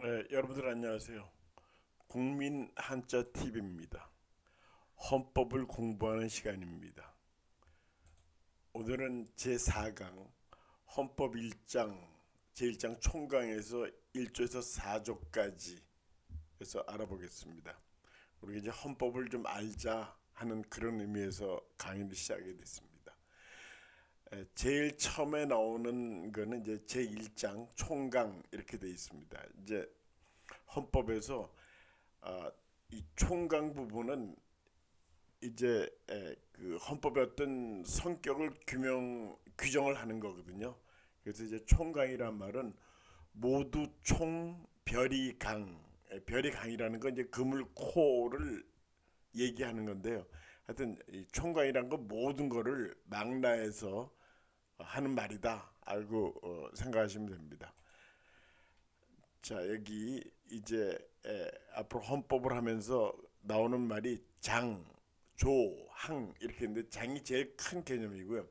네, 여러분들 안녕하세요. 국민 한자 TV입니다. 헌법을 공부하는 시간입니다. 오늘은 제 4강 헌법 1장 제1장 총강에서 1조에서 4조까지 해서 알아보겠습니다. 우리가 이제 헌법을 좀 알자 하는 그런 의미에서 강의를 시작하게 됐습니다. 에, 제일 처음에 나오는 거는 이제 제 1장 총강 이렇게 돼 있습니다. 이제 헌법에서 아, 이 총강 부분은 이제 에, 그 헌법의 어떤 성격을 규명 규정을 하는 거거든요. 그래서 이제 총강이란 말은 모두 총 별이 강 에, 별이 강이라는 건 이제 그물 코를 얘기하는 건데요. 하여튼 이 총강이란 건 모든 거를 망라해서 하는 말이다 알고 어, 생각하시면 됩니다. 자 여기 이제 에, 앞으로 헌법을 하면서 나오는 말이 장, 조, 항 이렇게 있는데 장이 제일 큰 개념이고요.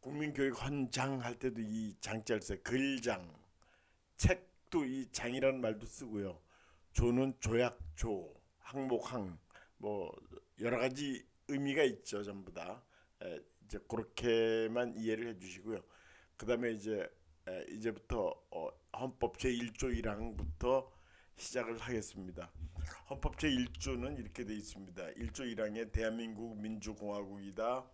국민교육 헌장 할 때도 이 장자를 써요. 글장, 책도 이 장이라는 말도 쓰고요. 조는 조약 조, 항목 항 뭐 여러 가지 의미가 있죠 전부 다. 에, 이제 그렇게만 이해를 해주시고요. 그다음에 이제 에, 이제부터 어, 헌법 제 1조 1항부터 시작을 하겠습니다. 헌법 제 1조는 이렇게 돼 있습니다. 1조 1항에 대한민국 민주공화국이다.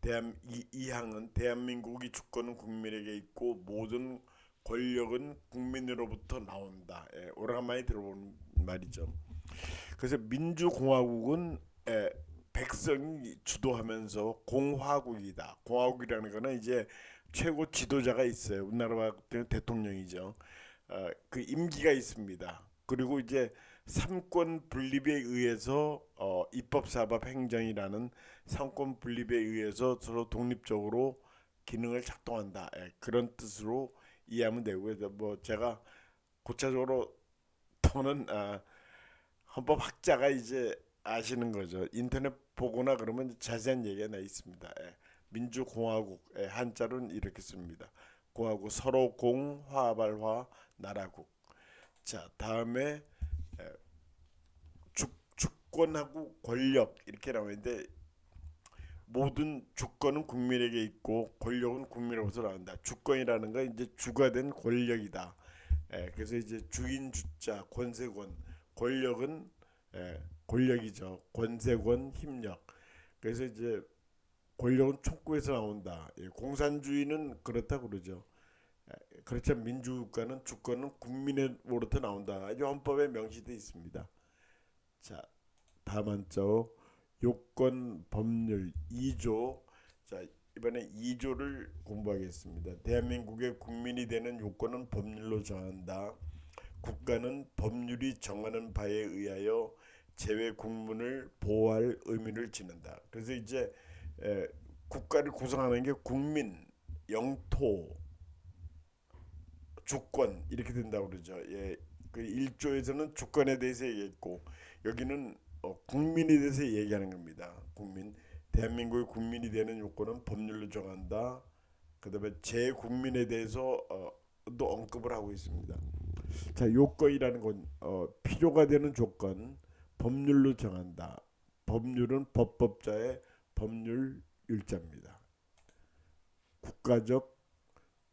대한 이, 2항은 대한민국이 주권은 국민에게 있고 모든 권력은 국민으로부터 나온다. 예, 오래간만에 들어본 말이죠. 그래서 민주공화국은 에, 백성이 주도하면서 공화국이다. 공화국이라는 거는 이제 최고 지도자가 있어요. 우리나라 대통령이죠. 어, 그 임기가 있습니다. 그리고 이제 삼권 분립에 의해서 어, 입법, 사법, 행정이라는 삼권 분립에 의해서 서로 독립적으로 기능을 작동한다. 예, 그런 뜻으로 이해하면 되고요. 뭐 제가 고차적으로 더는 아, 헌법 학자가 이제 아시는 거죠. 인터넷 보거나 그러면 자세한 얘기가 나 있습니다. 예. 민주공화국 예, 한자로는 이렇게 씁니다. 공화국 서로 공 화발화 나라국. 자 다음에 예, 주, 주권하고 권력 이렇게 나오는데 모든 주권은 국민에게 있고 권력은 국민으로부터 나온다. 주권이라는 건 이제 주가 된 권력이다. 예, 그래서 이제 주인 주자 권세권 권력은 예, 권력이죠. 권세권 힘력. 그래서 이제 권력은 촉구에서 나온다. 예, 공산주의는 그렇다 그러죠. 예, 그렇지만 민주국가는 주권은 국민으로부터 나온다. 이 헌법에 명시되어 있습니다. 자, 다음 한자 요건 법률 2조. 자, 이번에 2조를 공부하겠습니다. 대한민국의 국민이 되는 요건은 법률로 정한다. 국가는 법률이 정하는 바에 의하여 제외 국민을 보호할 의미를 지닌다. 그래서 이제 에, 국가를 구성하는 게 국민, 영토, 주권 이렇게 된다고 그러죠. 예, 그 1조에서는 주권에 대해서 얘기했고 여기는 어, 국민에 대해서 얘기하는 겁니다. 국민, 대한민국의 국민이 되는 요건은 법률로 정한다. 그다음에 제 국민에 대해서 어, 또 언급을 하고 있습니다. 자, 요건이라는 건 어, 필요가 되는 조건, 법률로 정한다. 법률은 법법자의 법률 율자입니다. 국가적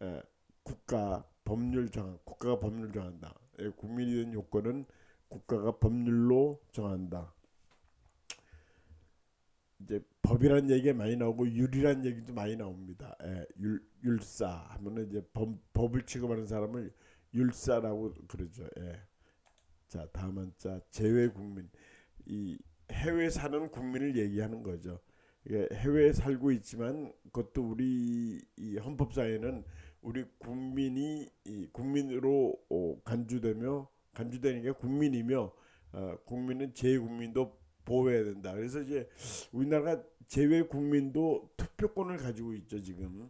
에, 국가 법률 정한 국가가 법률 정한다. 예, 국민이 된 요건은 국가가 법률로 정한다. 이제 법이란 얘기가 많이 나오고 율이란 얘기도 많이 나옵니다. 예, 율 율사 하면은 이제 법, 법을 취급하는 사람을 율사라고 그러죠. 예. 자 다음 한자 제외 국민 이 해외 사는 국민을 얘기하는 거죠. 해외에 살고 있지만 그것도 우리 이 헌법사에는 우리 국민이 이 국민으로 어, 간주되며 간주되는 게 국민이며 어, 국민은 제국민도 보호해야 된다. 그래서 이제 우리나라가 제외 국민도 투표권을 가지고 있죠 지금.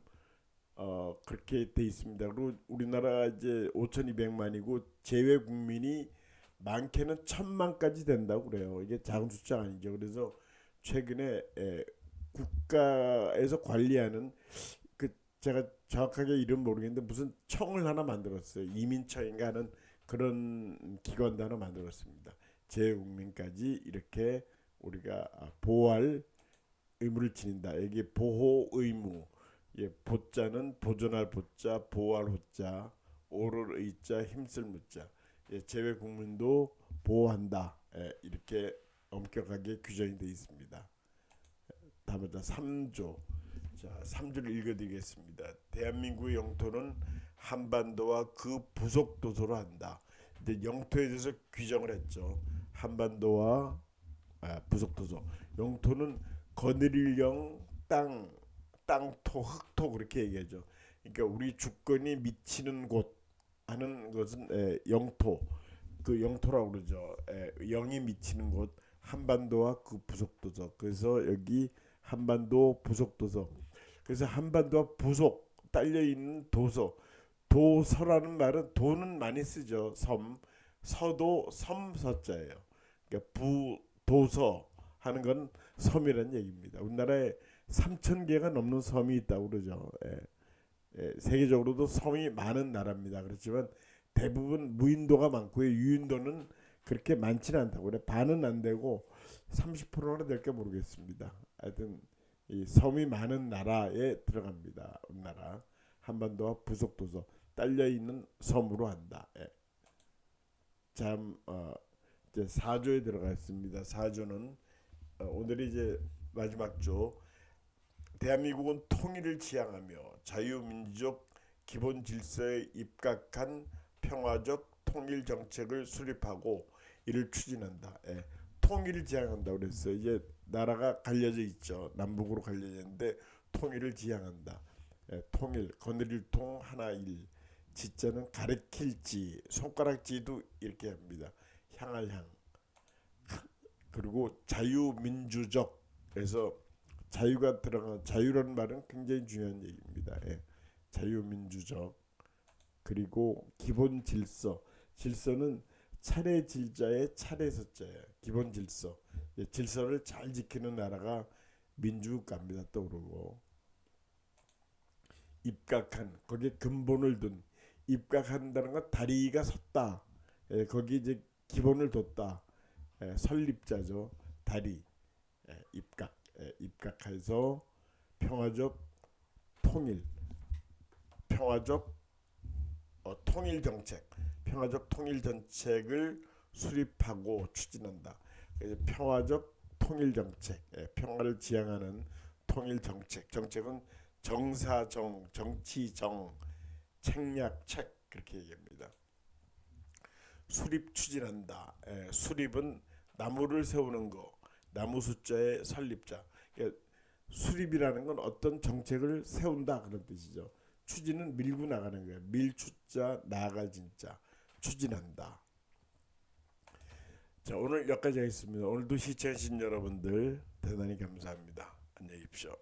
어 그렇게 돼 있습니다. 그리고 우리나라 이제 5,200만이고 제외 국민이 많게는 천만까지 된다고 그래요. 이게 작은 숫자 아니죠. 그래서 최근에 에, 국가에서 관리하는 그 제가 정확하게 이름 모르겠는데 무슨 청을 하나 만들었어요. 이민청인가 하는 그런 기관도 하나 만들었습니다. 재국민까지 이렇게 우리가 아, 보호할 의무를 지닌다. 여기 보호 의무. 예, 보자는 보존할 보자, 보호할 호자, 오를 의자, 힘쓸 무자. 예, 재외 국민도 보호한다. 예, 이렇게 엄격하게 규정이 되어 있습니다. 다음부터 3조. 자, 3조를 읽어드리겠습니다. 대한민국의 영토는 한반도와 그 부속 도서로 한다. 이제 영토에 대해서 규정을 했죠. 한반도와 아, 부속 도서. 영토는 거느릴 영, 땅, 땅토, 흙토 그렇게 얘기하죠. 그러니까 우리 주권이 미치는 곳 하는 것은 에, 영토. 그 영토라고 그러죠. 에, 영이 미치는 곳 한반도와 그 부속 도서. 그래서 여기 한반도 부속 도서. 그래서 한반도와 부속 딸려 있는 도서. 도서라는 말은 도는 많이 쓰죠. 섬 서도 섬서자예요. 그러니까 부 도서 하는 건 섬이라는 얘기입니다. 우리나라에 3천 개가 넘는 섬이 있다고 그러죠. 예. 예, 세계적으로도 섬이 많은 나라입니다. 그렇지만 대부분 무인도가 많고요. 유인도는 그렇게 많지는 않다고 그래. 반은 안 되고 30%나 될까 모르겠습니다. 하여튼 이 섬이 많은 나라에 들어갑니다. 우리나라 한반도와 부속도서 딸려 있는 섬으로 한다. 예. 참 어, 이제 4조에 들어갔습니다. 4조는 어, 오늘이 이제 마지막 조. 대한민국은 통일을 지향하며 자유민주적 기본 질서에 입각한 평화적 통일 정책을 수립하고 이를 추진한다. 예. 통일을 지향한다 그랬어요. 이제 나라가 갈려져 있죠. 남북으로 갈려져 있는데 통일을 지향한다. 예, 통일 거느릴 통 하나 일 지자는 가리킬 지 손가락지도 이렇게 합니다. 향할 향 그리고 자유민주적 그래서 자유가 들어간 자유라는 말은 굉장히 중요한 얘기입니다. 예. 자유민주적 그리고 기본 질서 질서는 차례 질자의 차례 서자예요. 기본 질서 예, 질서를 잘 지키는 나라가 민주국가입니다. 떠오르고 입각한 거기에 근본을 둔 입각한다는 건 다리가 섰다. 예, 거기 이제 기본을 뒀다. 예, 설립자죠. 다리 예, 입각 예, 입각해서 평화적 통일 평화적 어, 통일 정책 평화적 통일 정책을 수립하고 추진한다. 그래서 평화적 통일 정책 예, 평화를 지향하는 통일 정책 정책은 정사정 정치정 책략책 그렇게 얘기합니다. 수립 추진한다. 예, 수립은 나무를 세우는 거, 나무 숫자의 설립자. 그러니까 수립이라는 건 어떤 정책을 세운다 그런 뜻이죠. 추진은 밀고 나가는 거예요. 밀추자 나아갈 진짜 추진한다. 자 오늘 여기까지 하겠습니다. 오늘도 시청하신 여러분들 대단히 감사합니다. 안녕히 계십시오.